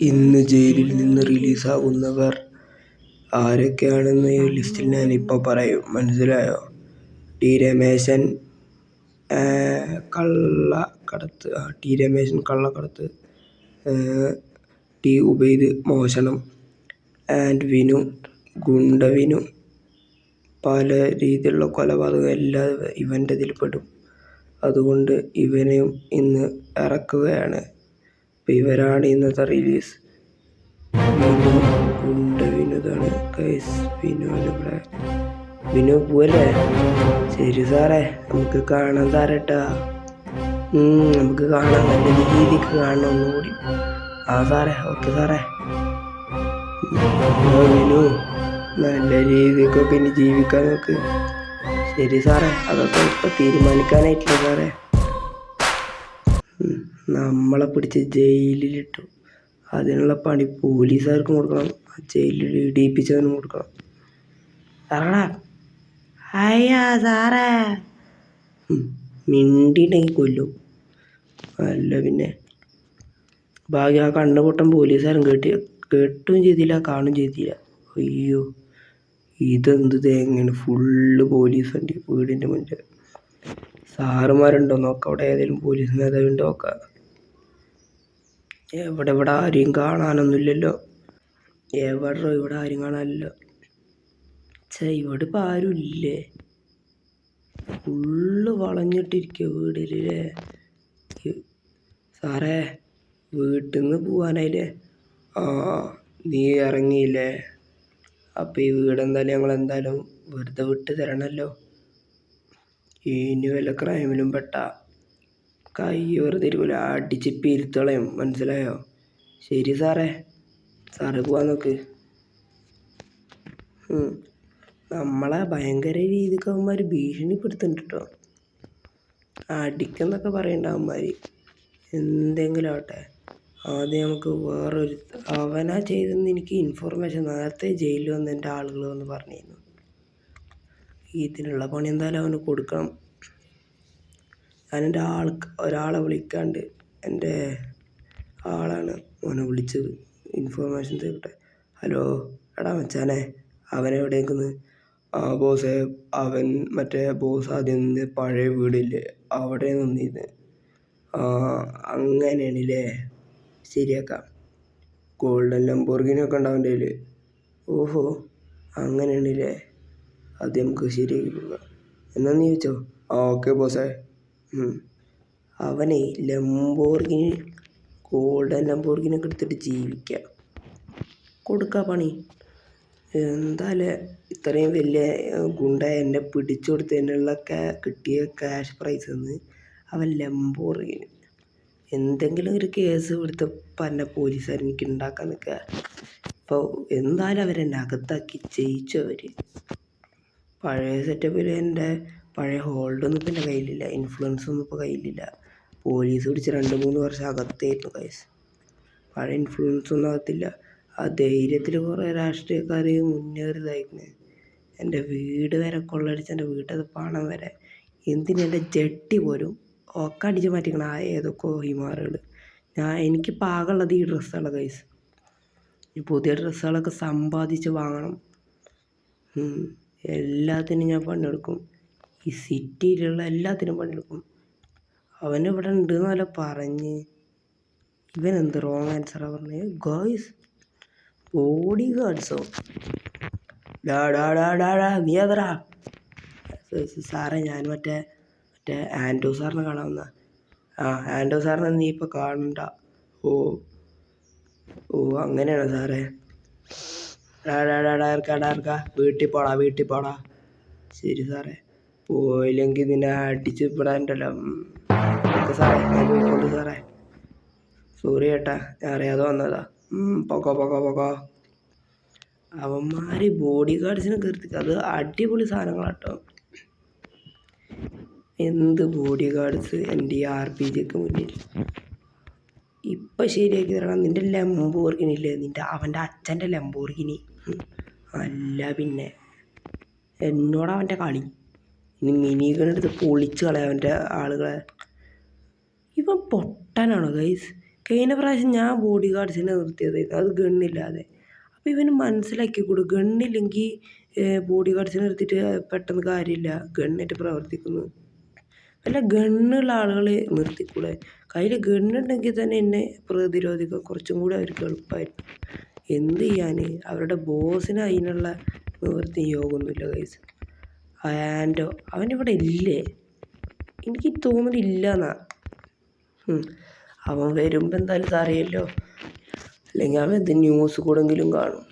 ഇന്ന് ജയിലിൽ നിന്ന് റിലീസാകുന്നവർ ആരൊക്കെയാണെന്ന് ഈ ലിസ്റ്റിൽ ഞാനിപ്പോൾ പറയും. മനസ്സിലായോ? ടി രമേശൻ കള്ളക്കടത്ത് ആ ടി രമേശൻ കള്ളക്കടത്ത് ടി ഉബൈദ് മോഷണം ആൻഡ് വിനു ഗുണ്ട വിനു പല രീതിയിലുള്ള കൊലപാതകം എല്ലാം ഇവന്റെ ഇതിൽ പെടും അതുകൊണ്ട് ഇവനെയും ഇന്ന് ഇറക്കുകയാണ്. ഇവരാണ് ഇന്നത്തെ റിലീസ്. വിനു ഗൈസ് വിനുവിനിവിടെ വിനു പോവല്ലേ? ശരി സാറേ നമുക്ക് കാണാൻ സാറേട്ടാ. നമുക്ക് കാണാൻ നല്ല രീതിക്ക് കാണണം ഒന്നുകൂടി. ആ സാറേ ഓക്കെ സാറേ. വിനു നല്ല രീതിക്കൊക്കെ ഇനി ജീവിക്കാൻ നോക്ക്. ശരി സാറേ അതൊക്കെ ഇപ്പം തീരുമാനിക്കാനായിട്ടില്ല സാറേ? നമ്മളെ പിടിച്ച് ജയിലിലിട്ടു. അതിനുള്ള പണി പോലീസുകാർക്കും കൊടുക്കണം. ജയിലിൽ ഇടിയിപ്പിച്ചവനും കൊടുക്കണം. സാറടാ. അയ്യാ സാറേ. മിണ്ടിയിട്ടെങ്കിൽ കൊല്ലും. അല്ല പിന്നെ. ഭാഗ്യം ആ കണ്ണുപൊട്ടൻ പോലീസുകാരൻ കേട്ടി കേട്ടും ചെയ്തില്ല കാണും ചെയ്തില്ല. അയ്യോ. ഇതെന്ത് തേങ്ങയാണ്. ഫുള്ള് പോലീസ് വണ്ടി വീടിന്റെ മുന്നിൽ സാറുമാരുണ്ടോ നോക്കാം. അവിടെ ഏതെങ്കിലും പോലീസ് മേധാവിണ്ടോ നോക്കാം. എവിടെ ഇവിടെ ആരെയും കാണാനൊന്നുമില്ലല്ലോ. എവിടെ ഇവിടെ ആരും കാണാനില്ലല്ലോ ഛേ ഇവിടെ ഇപ്പം ആരും ഇല്ലേ? ഫുള്ള് വളഞ്ഞിട്ടിരിക്കുക വീടിലേ സാറേ വീട്ടിൽ നിന്ന് പോവാനായില്ലേ? ആ നീ ഇറങ്ങിയില്ലേ? അപ്പം ഈ വീട് എന്തായാലും ഞങ്ങൾ എന്തായാലും വെറുതെ വിട്ട് തരണമല്ലോ ഇനി വല്ല ക്രൈമിലും പെട്ട കൈ വെറുതെ ഇരിക്കില്ല അടിച്ച് പിരുത്തളയും. മനസ്സിലായോ? ശരി സാറേ. സാറ് പോവാൻ നോക്ക്. നമ്മളെ ഭയങ്കര രീതിക്ക് അവന്മാർ ഭീഷണിപ്പെടുത്തുന്നുണ്ട് കേട്ടോ അടിക്കെന്നൊക്കെ പറയണ്ട അവന്മാർ എന്തെങ്കിലും ആവട്ടെ. ആദ്യം നമുക്ക് വേറൊരു അവനാ ചെയ്തെന്ന് എനിക്ക് ഇൻഫോർമേഷൻ നേരത്തെ ജയിലിൽ വന്ന് എന്റെ ആളുകൾ വന്ന് പറഞ്ഞിരുന്നു. ഇതിനുള്ള പണി എന്തായാലും അവന് കൊടുക്കണം. ഞാൻ എന്റെ ആൾക്ക് ഒരാളെ വിളിക്കാണ്ട് എന്റെ ആളാണ് അവനെ വിളിച്ചത്. ഇൻഫോർമേഷൻ തരട്ടെ. ഹലോ എടാ മച്ചാനെ അവനെവിടേക്കെന്ന് ആ ബോസേ അവൻ മറ്റേ ബോസ് ആദ്യം നിന്ന് പഴയ വീടില്ലേ അവിടെ നിന്നിരുന്ന്. ആ അങ്ങനെയാണല്ലേ? ശരിയാക്കാം. ഗോൾഡൻ ലംബോർഗിനൊക്കെ ഉണ്ടാവേണ്ടതിൽ ഓഹോ അങ്ങനെയാണല്ലേ? അത് നമുക്ക് ശരിയാക്കി കൊടുക്കാം. എന്നാന്ന് ചോദിച്ചോ? ആ ഓക്കെ ബോസേ അവനെ ലംബോർഗിനി ഗോൾഡൻ ലംബോർഗിനി ഒക്കെ എടുത്തിട്ട് ജീവിക്കാം. കൊടുക്കാം പണി. എന്തായാലും ഇത്രയും വലിയ ഗുണ്ട എന്നെ പിടിച്ചു കൊടുത്തതിനുള്ള കിട്ടിയ ക്യാഷ് പ്രൈസ് എന്ന് അവൻ ലംബോർഗിനി എന്തെങ്കിലും ഒരു കേസ് ഇവിടുത്തെ പന്ന പോലീസുകാർ എനിക്ക് ഉണ്ടാക്കാൻ നിൽക്കുക. അപ്പോൾ എന്തായാലും അവരെന്നെ അകത്താക്കി ജയിച്ചു അവർ പഴയ സെറ്റപ്പിൽ എന്റെ പഴയ ഹോൾഡൊന്നും ഇപ്പം എന്റെ കയ്യിലില്ല. ഇൻഫ്ലുവൻസ് ഒന്നും ഇപ്പോൾ കയ്യിലില്ല. പോലീസ് പിടിച്ച് രണ്ട് മൂന്ന് വർഷം അകത്തായിരുന്നു കൈസ് പഴയ ഇൻഫ്ലുവൻസ് ഒന്നും അകത്തില്ല. ആ ധൈര്യത്തിൽ കുറേ രാഷ്ട്രീയക്കാർ മുന്നേറിയതായിരുന്നു. എന്റെ വീട് വരെ കൊള്ളടിച്ച് എന്റെ വീട്ടത് പണം വരെ. എന്തിന് എന്റെ ജട്ടി പോലും ഒക്കെ അടിച്ച് മാറ്റിക്കണം ആ ഏതൊക്കെ ഹിമാറുകൾ ഞാൻ എനിക്ക് പാകമുള്ളത് ഈ ഡ്രസ്സാണ് കൈസ് ഈ പുതിയ ഡ്രസ്സുകളൊക്കെ സമ്പാദിച്ച് വാങ്ങണം. എല്ലാത്തിനും ഞാൻ പണിയെടുക്കും. ഈ സിറ്റിയിലുള്ള എല്ലാത്തിനും പണിയെടുക്കും. അവൻ ഇവിടെ ഉണ്ട് എന്നല്ല പറഞ്ഞ്. ഇവൻ എന്ത് റോങ് ആൻസറാണ് പറഞ്ഞത് ഗോയ്സ് ബോഡി ഗാർഡ്സോ ഡാ ഡാ ഡാ ഡാ ഡാ നീ സാറേ ഞാൻ മറ്റേ മറ്റേ ആൻഡോ സാറിനെ കാണാവുന്ന വന്ന. ആ ആൻഡോ സാറിനെ നീ ഇപ്പോൾ കാണണ്ട. ഓ ഓ അങ്ങനെയാണോ സാറേ? ഡാ ഡാ ഡാ ഡാ ഇറക്കാ ഡാ വീട്ടിൽ പോടാ വീട്ടിൽ പോടാ. ശരി സാറേ. പോയില്ലെങ്കിൽ നിന്നെ അടിച്ച് വിടാനുണ്ടല്ലോ. ഓക്കെ സാറേ ഞാൻ പോയിക്കൊണ്ട് സാറേ. സോറി ചേട്ടാ ഞാൻ അറിയാതെ വന്നതാ. പൊക്കോ പൊക്കോ പൊക്കോ. അവന്മാർ ബോഡി ഗാർഡ്സിനെ കയറി അത് അടിപൊളി സാധനങ്ങളാട്ടോ. എന്ത് ബോഡി ഗാർഡ്സ് എന്റെ ഈ ആർ പി ജിക്ക് മുന്നിൽ. ഇപ്പം ശരിയാക്കി തരണം. നിന്റെ ലംബോർഗിനി ഇല്ലേ? നിന്റെ അവന്റെ അച്ഛന്റെ ലംബോർഗിനി അല്ല പിന്നെ. എന്നോട് അവന്റെ കളി? ഇനി മിനിഗണെടുത്ത് പൊളിച്ച് കളയാം അവന്റെ ആളുകളെ. ഇവൻ പൊട്ടനാണോ ഗൈസ് കഴിഞ്ഞ പ്രാവശ്യം ഞാൻ ബോഡി ഗാർഡ്സിനെ നിർത്തിയതായിരുന്നു. അത് ഗണ്ണില്ലാതെ. അപ്പോൾ ഇവന് മനസ്സിലാക്കി കൊടു ഗണ്ണില്ലെങ്കിൽ ബോഡി ഗാർഡ്സിനെ നിർത്തിയിട്ട് പെട്ടെന്ന് കാര്യമില്ല. ഗണ്ണായിട്ട് പ്രവർത്തിക്കുന്നു. അല്ല ഗണ്ണുള്ള ആളുകൾ നിർത്തിക്കൂടെ? കയ്യിൽ ഗണ്ണുണ്ടെങ്കിൽ തന്നെ എന്നെ പ്രതിരോധിക്കാൻ കുറച്ചും കൂടി അവർക്ക് എളുപ്പമായിരുന്നു എന്ത് ചെയ്യാൻ അവരുടെ ബോസിന് അതിനുള്ള നിവൃത്തി യോഗമൊന്നുമില്ല കൈസ് ആൻഡോ അവനിവിടെ ഇല്ലേ? എനിക്ക് തോന്നുന്നില്ല എന്നാ അവൻ വരുമ്പോൾ എന്തായാലും അറിയല്ലോ. അല്ലെങ്കിൽ അവൻ എന്ത് ന്യൂസ് കൂടെങ്കിലും കാണും.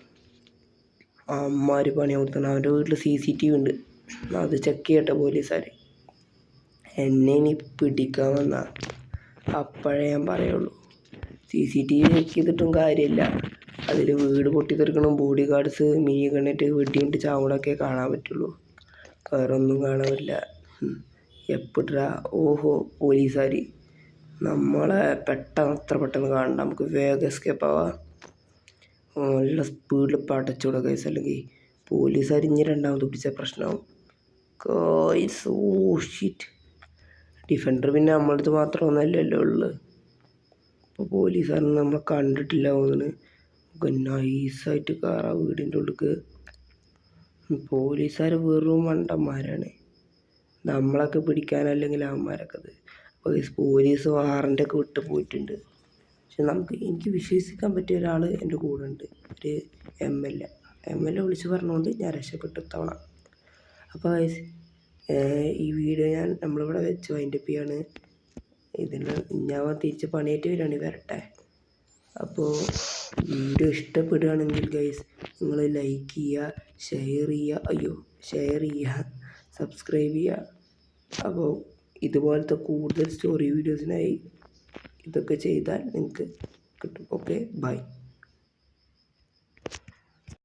അമ്മമാർ പണി കൊടുത്തണം അവന്റെ വീട്ടിൽ സി സി ടി വി ഉണ്ട്. അത് ചെക്ക് ചെയ്യട്ടെ പോലീസുകാർ എന്നെ ഇനി പിടിക്കാൻ വന്ന. അപ്പോഴേ ഞാൻ പറയുള്ളൂ. C C T V check ചെയ്തിട്ടും കാര്യമില്ല. അതിൽ വീട് പൊട്ടിത്തെറിക്കണം ബോഡി ഗാർഡ്സ് മിനി കണ്ണിട്ട് വെടിയിട്ട് ചാവണമൊക്കെ കാണാൻ പറ്റുള്ളൂ. വേറെ ഒന്നും കാണാൻ പറ്റില്ല എപ്പിട്രാ? ഓഹോ പോലീസുകാർ നമ്മളെ പെട്ടെന്ന് അത്ര പെട്ടെന്ന് കാണണ്ട. നമുക്ക് വേഗം എസ്കേപ്പ് ആവാം. നല്ല സ്പീഡിൽ പടച്ചുകൂടെ കേസ് അല്ലെങ്കിൽ പോലീസുകാർ ഇനി രണ്ടാമത് പിടിച്ച പ്രശ്നമാവും ഓ ഷിറ്റ് ഡിഫൻഡർ പിന്നെ നമ്മളടുത്ത് മാത്രമൊന്നല്ലല്ലോ ഉള്ളത് ഇപ്പോൾ പോലീസുകാരൊന്നും നമ്മളെ കണ്ടിട്ടില്ല തോന്നുന്നു നൈസായിട്ട് കയറാം വീടിന്റെ ഉള്ളിക്ക്. പോലീസുകാർ വെറും മണ്ടന്മാരാണ്. നമ്മളൊക്കെ പിടിക്കാനല്ലെങ്കിൽ അവന്മാരൊക്കെ അത്. അപ്പോൾ പോലീസ് വാറന്റ് ഒക്കെ വിട്ട് പോയിട്ടുണ്ട്. പക്ഷെ നമുക്ക് എനിക്ക് വിശ്വസിക്കാൻ പറ്റിയ ഒരാൾ എന്റെ കൂടെ ഉണ്ട്. ഒരു M L A. M L A വിളിച്ച് പറഞ്ഞുകൊണ്ട് ഞാൻ രക്ഷപ്പെട്ടു തവണ അപ്പോൾ ഈ വീഡിയോ ഞാൻ നമ്മളിവിടെ വെച്ച് വൈൻഡപ്പ് ചെയ്യാണ്. ഇതിന് ഞാൻ തിരിച്ച് പണിയായിട്ട് വരികയാണ് വരട്ടെ. അപ്പോൾ വീഡിയോ ഇഷ്ടപ്പെടുകയാണെങ്കിൽ ഗൈസ് നിങ്ങൾ ലൈക്ക് ചെയ്യുക ഷെയർ ചെയ്യുക അയ്യോ ഷെയർ ചെയ്യുക സബ്സ്ക്രൈബ് ചെയ്യുക. അപ്പോൾ ഇതുപോലത്തെ കൂടുതൽ സ്റ്റോറി വീഡിയോസിനായി ഇതൊക്കെ ചെയ്താൽ നിങ്ങൾക്ക് കിട്ടും. Okay bye